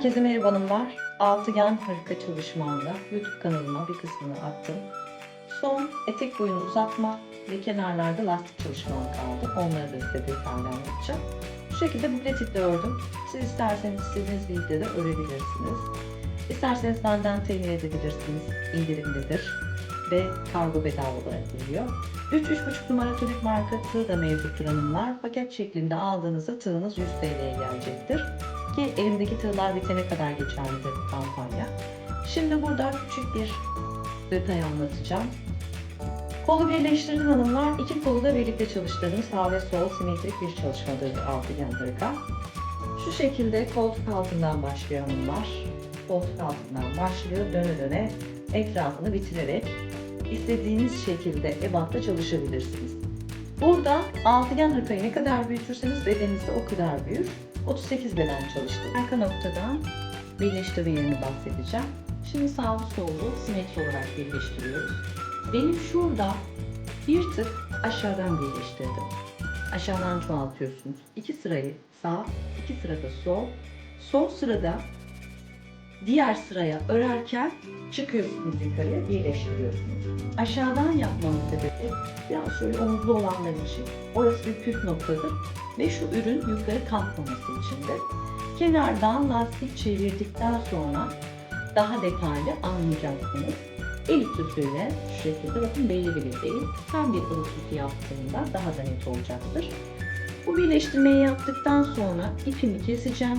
Herkese merhaba hanımlar. Altıgen harika çalışmamda YouTube kanalıma bir kısmını attım. Son etek boyunu uzatma ve kenarlarda lastik çalışmam kaldı. Onları da size detaylı anlatacağım. Bu şekilde bukletikle ördüm. Siz isterseniz istediğiniz bir de örebilirsiniz. İsterseniz benden temin edebilirsiniz. İndirimlidir ve kargo bedava olarak geliyor. 3-3,5 numara tülük marka tığ da mevcuttur hanımlar. Paket şeklinde aldığınızda tığınız 100 TL'ye gelecektir. Ki elimdeki tığlar bitene kadar geçerlidir bu kampanya. Şimdi burada küçük bir detay anlatacağım. Kolu birleştirdim hanımlar. İki kolu da birlikte çalıştırdım. Sağ ve sol simetrik bir çalışmadır altıgen hırka. Şu şekilde koltuk altından başlıyor hanımlar. Koltuk altından başlıyor döne döne etrafını bitirerek istediğiniz şekilde ebatta çalışabilirsiniz. Burada altıgen hırkayı ne kadar büyütürseniz bedeniniz de o kadar büyür. 38 beden çalıştım. Arka noktadan birleştirme yerini bahsedeceğim. Şimdi sağlı sollu simetri olarak birleştiriyoruz. Benim şurada bir tık aşağıdan birleştirdim. Aşağıdan çoğaltıyorsunuz. İki sırayı sağ, iki sırada sol. Sol sırada diğer sıraya örerken çıkıyorsunuz yukarıya, birleştiriyorsunuz. Aşağıdan yapmanın sebebi biraz şöyle omuzlu olanlar için. Orası bir püf noktadır ve şu ürün yukarı kalkmaması için de. Kenardan lastik çevirdikten sonra daha detaylı anlayacaksınız. El ütüsüyle şu şekilde bakın belli bir değil. Tam bir el ütüsü yaptığımda daha da net olacaktır. Bu birleştirmeyi yaptıktan sonra ipimi keseceğim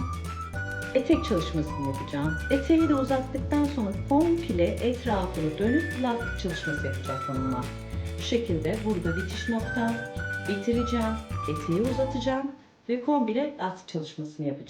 etek çalışmasını yapacağım. Eteği de uzattıktan sonra komple etrafını dönüp lastik çalışması yapacağız onunla. Bu şekilde burada bitiş noktam, bitireceğim, eteği uzatacağım ve komple lastik çalışmasını yapacağım.